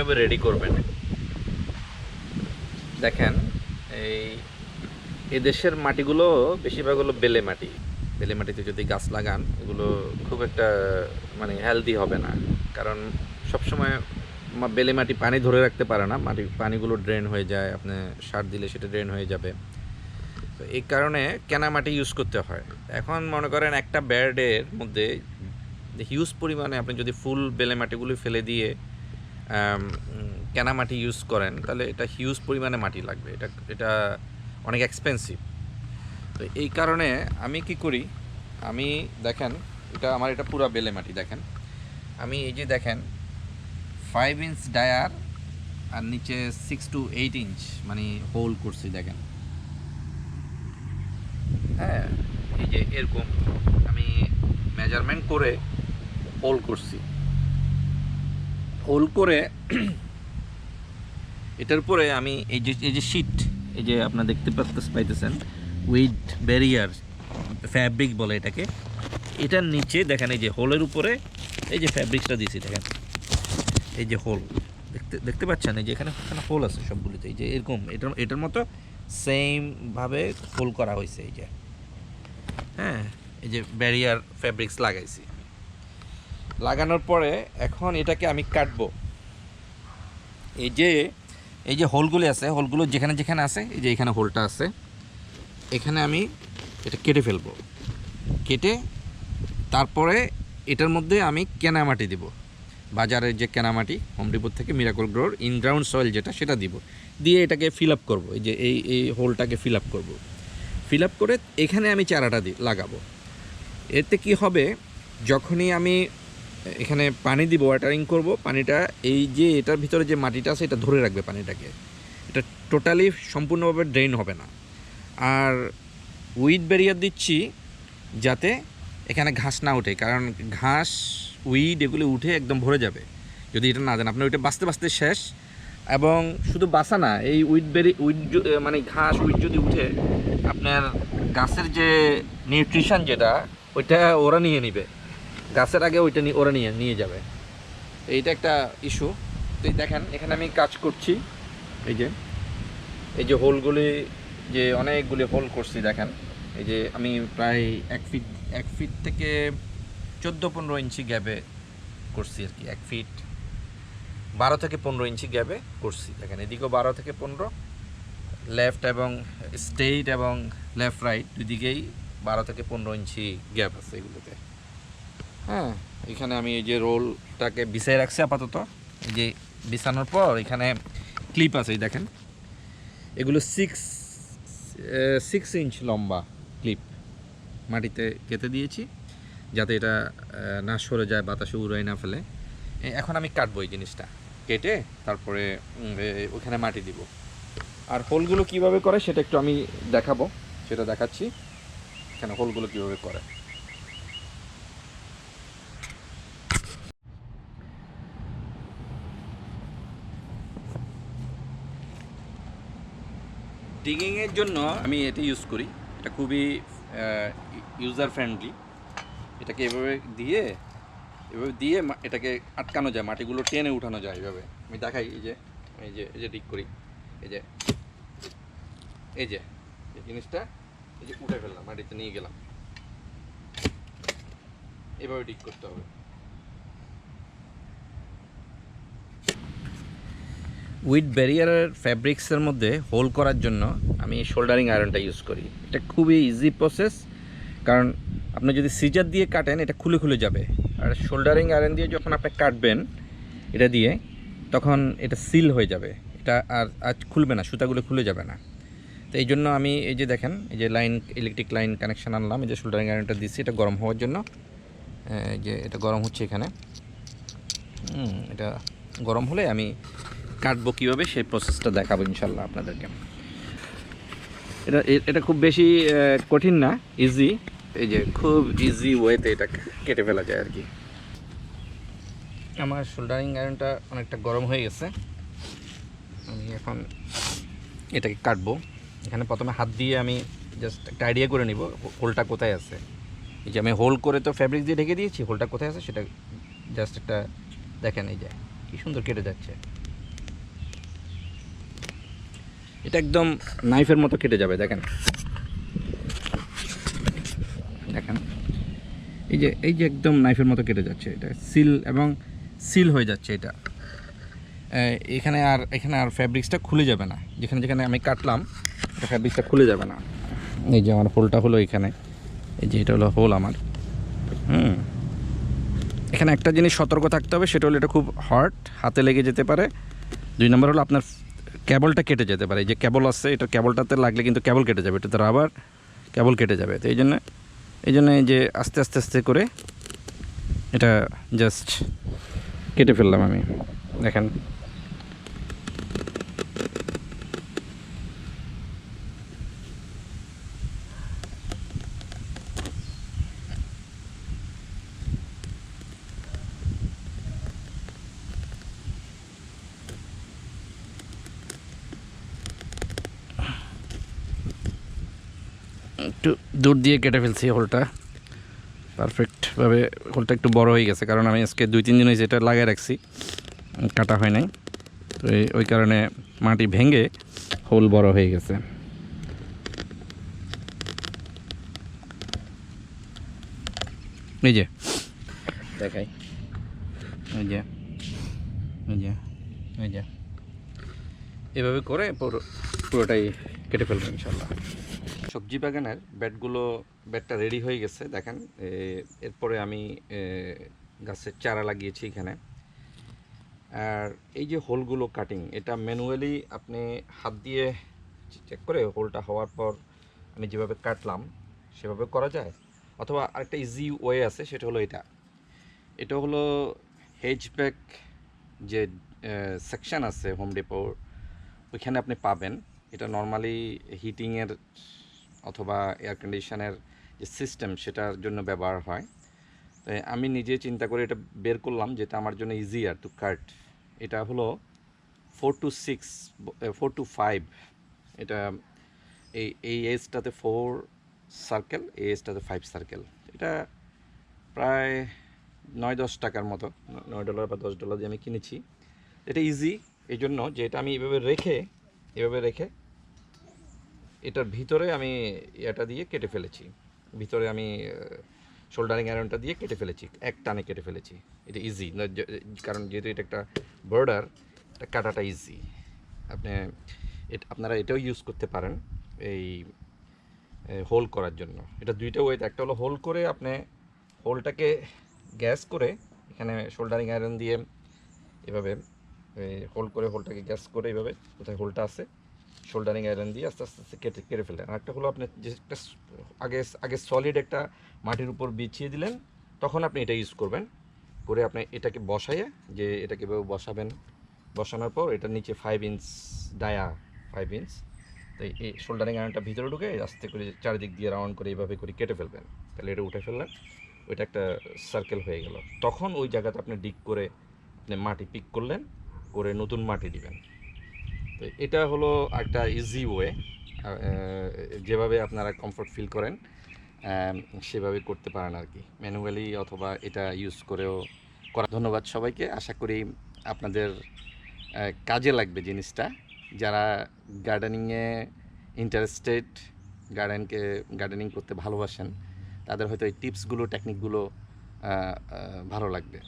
কীভাবে রেডি করবেন? দেখেন, এই এদেশের মাটিগুলো বেশিরভাগ হলো বেলে মাটি। বেলে মাটিতে যদি গাছ লাগান, এগুলো খুব একটা মানে হেলদি হবে না। কারণ সবসময় বেলে মাটি পানি ধরে রাখতে পারে না। মাটি, পানিগুলো ড্রেন হয়ে যায়, আপনি সার দিলে সেটা ড্রেন হয়ে যাবে। তো এই কারণে কেনা মাটি ইউজ করতে হয়। এখন মনে করেন একটা ব্যার্ডের মধ্যে হিউজ পরিমাণে আপনি যদি ফুল বেলে মাটিগুলি ফেলে দিয়ে কেনা মাটি ইউজ করেন, তাহলে এটা হিউজ পরিমাণে মাটি লাগবে। এটা এটা অনেক এক্সপেন্সিভ তো এই কারণে আমি কি করি, আমি দেখেন, এটা আমার, এটা পুরো বেলে মাটি, দেখেন। আমি এই যে দেখেন ফাইভ ইঞ্চ ডায়ার আর নিচে সিক্স টু এইট ইঞ্চ মানে হোল করছি, দেখেন। হ্যাঁ এই যে এরকম আমি মেজারমেন্ট করে হোল করছি। হোল করে এটার পরে আমি এই যে এই যে শীট এই যে আপনারা দেখতে পাইতেছেন উইথ ব্যারিয়ার ফ্যাব্রিক বলে এটাকে, এটার নিচে দেখেন এই যে হোলের উপরে এই যে ফ্যাব্রিকটা দিয়েছি দেখেন, এই যে হোল, দেখতে দেখতে পাচ্ছেন? এই যে এখানে এখানে হোল আছে সবগুলিতে, এই যে এরকম, এটার এটার মতো সেমভাবে হোল করা হয়েছে, এই যে হ্যাঁ এই যে ব্যারিয়ার ফ্যাব্রিক্স লাগাইছি। লাগানোর পরে এখন এটাকে আমি কাটবো। এই যে এই যে হোলগুলি আছে, হোলগুলো যেখানে যেখানে আছে, এই যে এখানে হোলটা আছে, এখানে আমি এটা কেটে ফেলব। কেটে তারপরে এটার মধ্যে আমি কেনামাটি দিব। বাজারের যে কেনামাটি হোম ডিপোর থেকে মিরাকল গ্রোর ইনগ্রাউন্ড সয়েল যেটা, সেটা দিব। দিয়ে এটাকে ফিল আপ করব, এই যে এই এই হোলটাকে ফিল আপ করব। ফিল আপ করে এখানে আমি চারাটা দি, লাগাবো। এতে কি হবে, যখনই আমি এখানে পানি দিব ওয়াটারিং করব। পানিটা এই যে এটার ভিতরে যে মাটিটা আছে, এটা ধরে রাখবে পানিটাকে। এটা টোটালি সম্পূর্ণভাবে ড্রেন হবে না। আর উইড ব্যারিয়ার দিচ্ছি যাতে এখানে ঘাস না ওঠে, কারণ ঘাস উইড এগুলো উঠে একদম ভরে যাবে। যদি এটা না দেন আপনার ওইটা বাঁচতে বাঁচতে শেষ। এবং শুধু বাসা না, এই উইড বেরি উইড মানে ঘাস উইড যদি উঠে, আপনার গাছের যে নিউট্রিশন যেটা, ওইটা ওরা নিয়ে নিবে। গাছের আগে ওইটা নিয়ে ওরা নিয়ে নিয়ে যাবে। এইটা একটা ইস্যু। তো দেখেন, এখানে আমি কাজ করছি। এই যে এই যে হোলগুলি, যে অনেকগুলি হোল করছি, দেখেন। এই যে আমি প্রায় এক ফিট এক ফিট থেকে চোদ্দ পনেরো ইঞ্চি গ্যাপে করছি আর কি। এক ফিট বারো থেকে পনেরো ইঞ্চি গ্যাপে করছি। দেখেন, এদিকেও বারো থেকে পনেরো। লেফট এবং স্ট্রেইট এবং লেফট রাইট দুদিকেই বারো থেকে পনেরো ইঞ্চি গ্যাপ আছে এগুলোতে। হ্যাঁ। এখানে আমি এই যে রোলটাকে বিছাই রাখছি আপাতত। এই যে বিছানোর পর এখানে ক্লিপ আছে দেখেন। এগুলো সিক্স সিক্স ইঞ্চ লম্বা ক্লিপ মাটিতে কেটে দিয়েছি, যাতে এটা না সরে যায়, বাতাসে উড়াই না ফেলে। এখন আমি কাটবো এই জিনিসটা। কেটে তারপরে ওখানে মাটি দিব। আর হোলগুলো কীভাবে করে সেটা একটু আমি দেখাবো। সেটা দেখাচ্ছি। এখানে হোলগুলো কীভাবে করে। ডিগিংয়ের জন্য আমি এটা ইউজ করি। এটা খুবই ইউজার ফ্রেন্ডলি এটাকে এভাবে দিয়ে এভাবে দিয়ে এটাকে আটকানো যায়, মাটিগুলো টেনে উঠানো যায় এভাবে। আমি দেখাই, এই যে এই যে এই যে ডিগ করি। এই যে এই যে, এই জিনিসটা, এই যে উঠে ফেললাম, মাটিতে নিয়ে গেলাম। এভাবে ডিগ করতে হবে। উইথ ব্যারিয়ারের ফ্যাব্রিক্সের মধ্যে হোল করার জন্য আমি শোল্ডারিং আয়রনটা ইউজ করি। এটা খুবই ইজি প্রসেস কারণ আপনি যদি সিজার দিয়ে কাটেন, এটা খুলে খুলে যাবে। আর শোল্ডারিং আয়রন দিয়ে যখন আপনি কাটবেন, এটা দিয়ে, তখন এটা সিল হয়ে যাবে। এটা আর আজ খুলবে না, সুতাগুলো খুলে যাবে না। তো এই জন্য আমি এই যে দেখেন, এই যে লাইন ইলেকট্রিক লাইন কানেকশন আনলাম, এই যে শোল্ডারিং আয়রনটা দিচ্ছি, এটা গরম হওয়ার জন্য। যে এটা গরম হচ্ছে এখানে। এটা গরম হলে আমি কাটবো কীভাবে সেই প্রসেসটা দেখাবো ইনশাল্লাহ আপনাদেরকে। এটা এটা খুব বেশি কঠিন না ইজি এই যে খুব ইজি ওয়েতে এটা কেটে ফেলা যায় আর কি। আমার শোল্ডারিং আয়রনটা অনেকটা গরম হয়ে গেছে। আমি এখন এটাকে কাটবো। এখানে প্রথমে হাত দিয়ে আমি জাস্ট একটা আইডিয়া করে নিব হোলটা কোথায় আছে। এই যে আমি হোল করে তো ফ্যাব্রিক দিয়ে ঢেকে দিয়েছি হোলটা কোথায় আছে সেটা জাস্ট একটা দেখেন এই যে কি সুন্দর কেটে যাচ্ছে। এটা একদম নাইফের মতো কেটে যাবে, দেখেন। দেখেন। এই যে এই যে একদম নাইফের মতো কেটে যাচ্ছে এটা। সিল এবং সিল হয়ে যাচ্ছে এটা। এখানে আর এখানে আর ফ্যাব্রিক্সটা খুলে যাবে না। যেখানে যেখানে আমি কাটলাম ফ্যাব্রিক্সটা খুলে যাবে না। এই যে আমার হোলটা হলো এখানে। এই যে এটা হলো হোল আমার। হুম। এখানে একটা জিনিস সতর্ক থাকতে হবে, সেটা হলো এটা খুব হার্ড হাতে লেগে যেতে পারে। দুই নম্বর হলো আপনার কেবলটা কেটে যেতে পারে। যে ক্যাবল আসছে এটা ক্যাবলটাতে লাগলে কিন্তু ক্যাবল কেটে যাবে, এটাতে রাবার ক্যাবল কেটে যাবে। তো এই জন্য এই জন্য যে আস্তে আস্তে আস্তে করে এটা জাস্ট কেটে ফেললাম আমি। দেখেন একটু দূর দিয়ে কেটে ফেলছি হোলটা। পারফেক্টভাবে হোলটা একটু বড় হয়ে গেছে কারণ আমি আজকে দুই তিন দিন হয়েছে এটা লাগিয়ে রাখছি কাটা হয় নাই। তো এই- ওই কারণে মাটি ভেঙে হোল বড় হয়ে গেছে। এই যে। দেখাই। এই যে। এই যে। এই যে। এভাবে করে পুরো পুরোটাই কেটে ফেলব ইনশাল্লাহ। সবজি বাগানের ব্যাটগুলো, ব্যাটটা রেডি হয়ে গেছে, দেখেন। এরপরে আমি গাছের চারা লাগিয়েছি এখানে। আর এই যে হোলগুলো কাটিং, এটা ম্যানুয়ালি আপনি হাত দিয়ে চেক করে হোলটা হওয়ার পর আমি যেভাবে কাটলাম, সেভাবে করা যায়? অথবা আরেকটা ইজি ওয়ে আছে, সেটা হলো এটা। এটা হলো হেজব্যাক যে সেকশন আছে হোম ডিপোর ওইখানে আপনি পাবেন। এটা নর্মালি হিটিংয়ের অথবা এয়ার কন্ডিশনের যে সিস্টেম সেটার জন্য ব্যবহার হয়। তাই আমি নিজে চিন্তা করে এটা বের করলাম, যেটা আমার জন্য ইজিয়ার টু কাট এটা হলো four two six four two five এটা এই এই এজটাতে ফোর সার্কেল এই এজটাতে ফাইভ সার্কেল এটা প্রায় নয় দশ টাকার মতো, নয় ডলার বা দশ ডলার দিয়ে আমি কিনেছি। এটা ইজি এই জন্য যে এটা আমি এভাবে রেখে এভাবে রেখে এটার ভিতরে আমি এটা দিয়ে কেটে ফেলেছি। ভিতরে আমি শোল্ডারিং আয়রনটা দিয়ে কেটে ফেলেছি। এক টানে কেটে ফেলেছি। এটা ইজি কারণ যেহেতু এটা একটা বর্ডার এটা কাটাটা ইজি আপনি আপনারা এটাও ইউজ করতে পারেন এই হোল করার জন্য। এটা দুইটা ওয়েতে একটা হলো হোল করে আপনি হোলটাকে গ্যাস করে এখানে শোল্ডারিং আয়রন দিয়ে এভাবে হোল করে হোলটাকে গ্যাস করে এভাবে কোথায় হোলটা আছে শোল্ডারিং আয়রন দিয়ে আস্তে আস্তে কেটে কেটে ফেলেন আর একটা হলো আপনি যে একটা আগে আগে সলিড একটা মাটির উপর বিছিয়ে দিলেন, তখন আপনি এটা ইউজ করবেন। করে আপনি এটাকে বসাইয়ে যে এটাকে এভাবে বসাবেন। বসানোর পর এটার নিচে five inch dia five inch তো এই শোল্ডারিং আয়রনটা ভিতরে ঢুকে আস্তে করে চারিদিক দিয়ে রাউন্ড করে এইভাবে করে কেটে ফেলবেন। তাহলে এটা উঠে ফেললেন, ওইটা একটা সার্কেল হয়ে গেল। তখন ওই জায়গাতে আপনি ডিক করে আপনি মাটি পিক করলেন, করে নতুন মাটি দিবেন। তো এটা হলো একটা ইজি ওয়ে যেভাবে আপনারা কমফোর্ট ফিল করেন সেভাবে করতে পারেন আর কি। ম্যানুয়ালি অথবা এটা ইউজ করেও করা। ধন্যবাদ সবাইকে। আশা করি আপনাদের কাজে লাগবে জিনিসটা। যারা গার্ডেনিংয়ে ইন্টারেস্টেড গার্ডেনকে গার্ডেনিং করতে ভালোবাসেন, তাদের হয়তো এই টিপসগুলো টেকনিকগুলো ভালো লাগবে।